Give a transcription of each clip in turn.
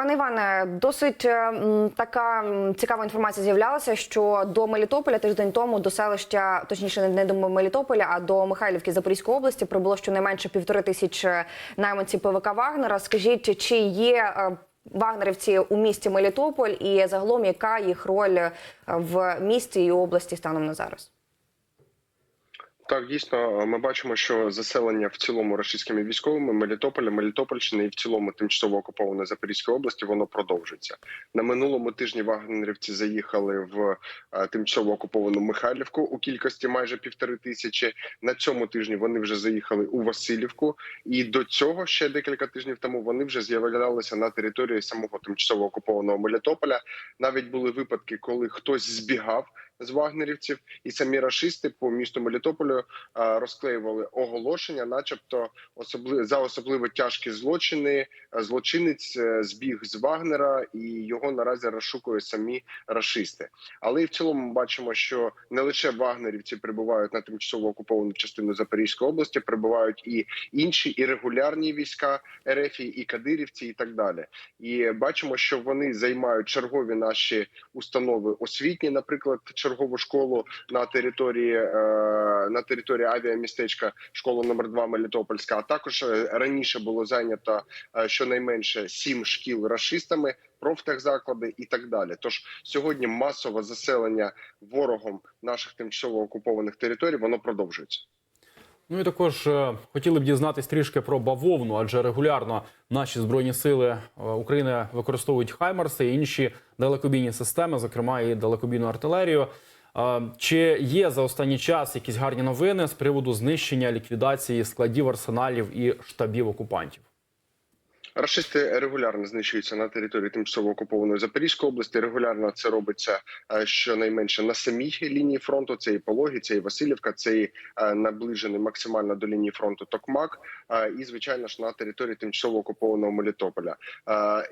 Пане Іване, досить е, така цікава інформація з'являлася, що до Мелітополя тиждень тому до селища, точніше, не до Мелітополя, а до Михайлівки Запорізької області прибуло щонайменше півтори тисячі найманців ПВК Вагнера. Скажіть, чи є е, вагнерівці у місті Мелітополь, і загалом яка їх роль е, в місті і області станом на зараз? Так, дійсно, ми бачимо, що заселення в цілому російськими військовими Мелітополя, Мелітопольщини і в цілому тимчасово окупованої Запорізької області воно продовжується. На минулому тижні вагнерівці заїхали в е, тимчасово окуповану Михайлівку у кількості майже півтори тисячі. На цьому тижні вони вже заїхали у Васильівку, і до цього ще декілька тижнів тому вони вже з'являлися на території самого тимчасово окупованого Мелітополя. Навіть були випадки, коли хтось збігав з вагнерівців, і самі рашисти по місту Мелітополю е, розклеювали оголошення, начебто, особливо за особливо тяжкі злочини. Злочинець е, збіг з Вагнера, і його наразі розшукують самі рашисти. Але і в цілому ми бачимо, що не лише вагнерівці прибувають на тимчасово окуповану частину Запорізької області, прибувають і інші і регулярні війська РФ, і кадирівці, і так далі. І бачимо, що вони займають чергові наші установи освітні, наприклад, чергову школу на території е, на території авіамістечка, школу номер 2 Мелітопольська. А також е, раніше було зайнято е, щонайменше сім шкіл расистами Профтехзаклади і так далі. Тож сьогодні масове заселення ворогом наших тимчасово окупованих територій воно продовжується. Ну і також е, хотіли б дізнатись трішки про бавовну, адже регулярно наші збройні сили е, України використовують хаймарси і інші далекобійні системи, зокрема і далекобійну артилерію. Е, Чи є за останній час якісь гарні новини з приводу знищення ліквідації складів арсеналів і штабів окупантів? Рашисти регулярно знищуються на території тимчасово окупованої Запорізької області. Регулярно це робиться е, щонайменше на самій лінії фронту. Це і Пологі, це і Васильівка, це і е, наближений максимально до лінії фронту Токмак. е, І звичайно ж на території тимчасово окупованого Мелітополя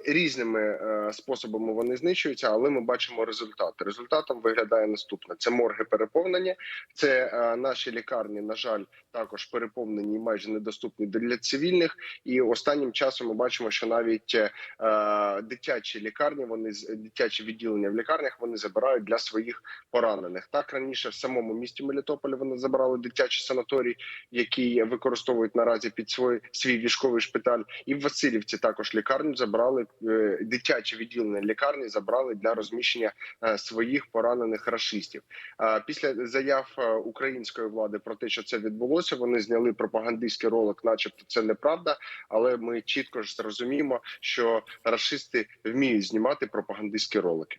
різними способами вони знищуються, але ми бачимо результат. Результатом виглядає наступне: це морги переповнені, це наші лікарні, на жаль, також переповнені і майже недоступні для цивільних. І останнім часом ми бачимо, що навіть е, дитячі лікарні, вони дитячі відділення в лікарнях вони забирають для своїх поранених. Так раніше в самому місті Мелітополі вони забрали дитячий санаторій, який використовують наразі під свій свій військовий шпиталь. І в Васильівці також лікарню забрали е, дитяче відділення лікарні. Забрали для розміщення е, своїх поранених рашистів. Е, Після заяв е, української влади про те, що це відбулося, вони зняли пропагандистський ролик, начебто це неправда. Але ми чітко ж зрозуміємо, що рашисти вміють знімати пропагандистські ролики.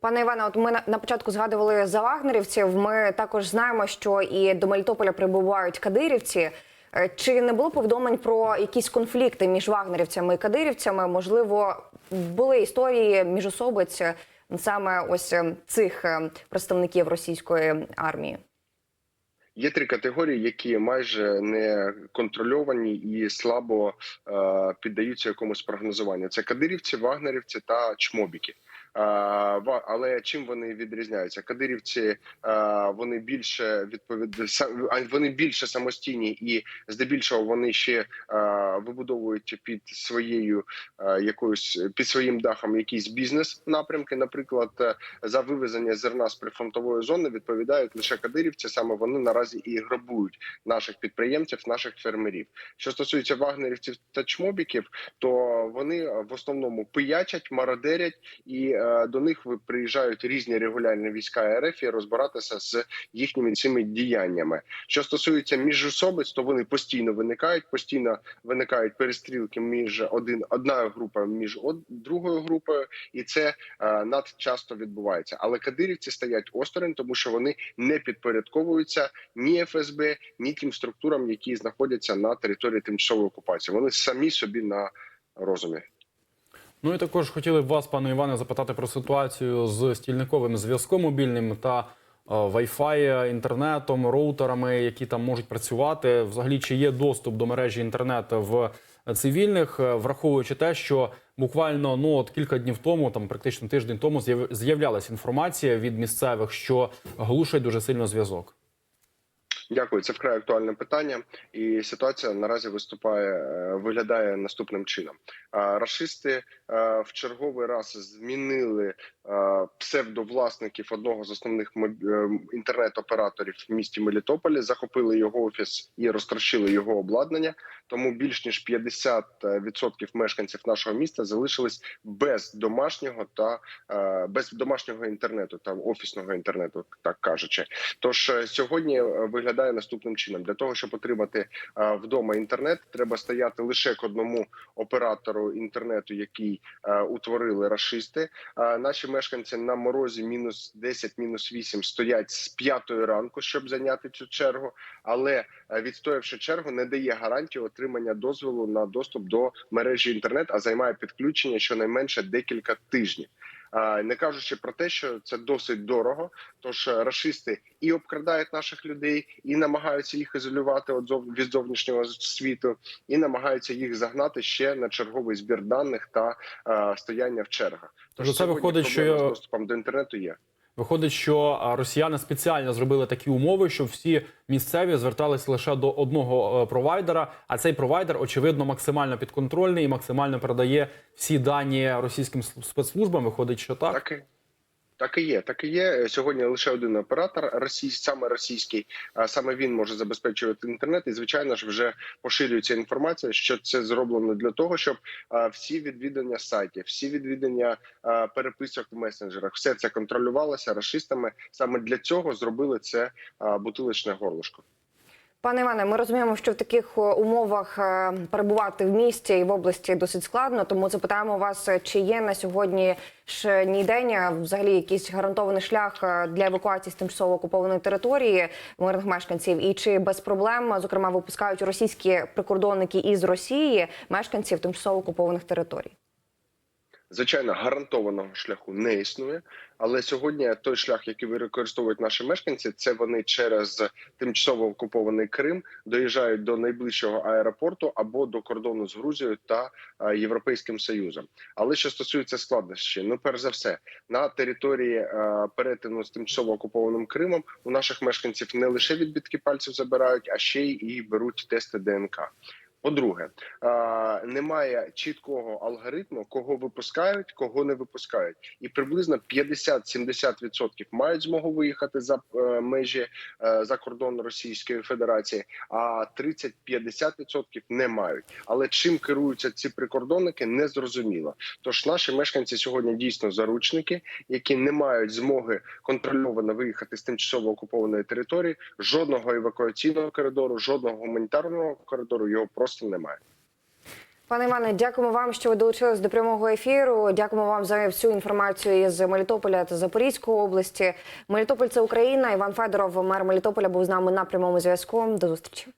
Пане Іване, от ми на, початку згадували за вагнерівців. Ми також знаємо, що і до Мелітополя прибувають кадирівці. Е, Чи не було повідомлень про якісь конфлікти між вагнерівцями і кадирівцями? Можливо, були історії міжособиць е, саме ось е, цих представників російської армії? Є три категорії, які майже не контрольовані і слабо е, піддаються якомусь прогнозуванню. Це кадирівці, вагнерівці та чмобіки. Але чим вони відрізняються? Кадирівці вони більше відповід... вони більше самостійні і здебільшого вони ще вибудовують під своєю якоюсь під своїм дахом якийсь бізнес напрямки. Наприклад, е, за вивезення зерна з прифронтової зони відповідають лише кадирівці. Саме вони наразі і грабують наших підприємців, наших фермерів. Що стосується вагнерівців та чмобіків, то вони в основному пиячать, мародерять, і е, до них приїжджають різні регулярні війська РФ і розбиратися з їхніми цими діяннями. Що стосується міжособиць, то вони постійно виникають, постійно виникають перестрілки між один одною групою між од- другою групою, і це е, надчасто відбувається. Але кадирівці стоять осторонь, тому що вони не підпорядковуються ні ФСБ, ні тим структурам, які знаходяться на території тимчасової окупації. Вони самі собі на розумі. Ну і також хотіли б вас, пане Іване, запитати про ситуацію з стільниковим зв'язком мобільним та е, Wi-Fi, інтернетом, роутерами, які там можуть працювати. Взагалі, чи є доступ до мережі інтернету в цивільних, е, враховуючи те, що буквально ну от кілька днів тому, там практично тиждень тому, з'яв- з'являлася інформація від місцевих, що глушать дуже сильно зв'язок. Дякую, це вкрай актуальне питання, і ситуація наразі виступає, е, виглядає наступним чином. Рашисти е, в черговий раз змінили е, псевдовласників одного з основних інтернет-операторів в місті Мелітополі, захопили його офіс і розтрощили його обладнання. Тому більш ніж 50% мешканців нашого міста залишились без домашнього та без домашнього інтернету та офісного інтернету, так кажучи. Тож сьогодні е, виглядає наступним чином: для того, щоб отримати вдома інтернет, треба стояти лише к одному оператору інтернету, який утворили рашисти. Е, Наші мешканці на морозі мінус 10, мінус 8 стоять з п'ятої ранку, щоб зайняти цю чергу. Але відстоявши чергу, не дає гарантії отримання дозволу на доступ до мережі інтернет, а займає підключення щонайменше декілька тижнів. Не кажучи про те, що це досить дорого, тож расисти і обкрадають наших людей, і намагаються їх ізолювати від зов- від зовнішнього світу, і намагаються їх загнати ще на черговий збір даних та стояння в чергах. Тож це виходить, що з доступом до інтернету є. Виходить, що росіяни спеціально зробили такі умови, щоб всі місцеві звертались лише до одного е, провайдера. А цей провайдер, очевидно, максимально підконтрольний і максимально передає всі дані російським спецслужбам. Виходить, що так. Так так і є. Так і є. Сьогодні лише один оператор російсь, саме російський, а саме він може забезпечувати інтернет. І звичайно ж вже поширюється інформація, що це зроблено для того, щоб всі відвідання сайтів, всі відвідання переписок в месенджерах, все це контролювалося расистами. Саме для цього зробили це бутилочне горлышко. Пане Іване, ми розуміємо, що в таких е, умовах е, перебувати в місті і в області досить складно. Тому запитаємо вас, е, чи є на сьогодні ж день е, взагалі якийсь гарантований шлях для евакуації з тимчасово окупованої території мирних мешканців, і чи без проблем, зокрема, випускають російські прикордонники із Росії мешканців тимчасово окупованих територій? Звичайно, гарантованого шляху не існує, але сьогодні той шлях, який використовують наші мешканці, це вони через тимчасово окупований Крим доїжджають до найближчого аеропорту або до кордону з Грузією та е, Європейським Союзом. Але що стосується складнощів, ну перш за все, на території е, перетину з тимчасово окупованим Кримом у наших мешканців не лише відбитки пальців забирають, а ще й беруть тести ДНК. По-друге, немає чіткого алгоритму, кого випускають, кого не випускають, і приблизно 50-70% мають змогу виїхати за е, межі е, за кордон Російської Федерації, а 30-50% не мають. Але чим керуються ці прикордонники, не зрозуміло. Тож наші мешканці сьогодні дійсно заручники, які не мають змоги контрольовано виїхати з тимчасово окупованої території. Жодного евакуаційного коридору, жодного гуманітарного коридору його просто немає. Пане Іване, дякуємо вам, що ви долучились до прямого ефіру. Дякуємо вам за всю інформацію із Мелітополя та Запорізької області. Мелітополь це Україна. Іван Федоров, мер Мелітополя, був з нами на прямому зв'язку. До зустрічі.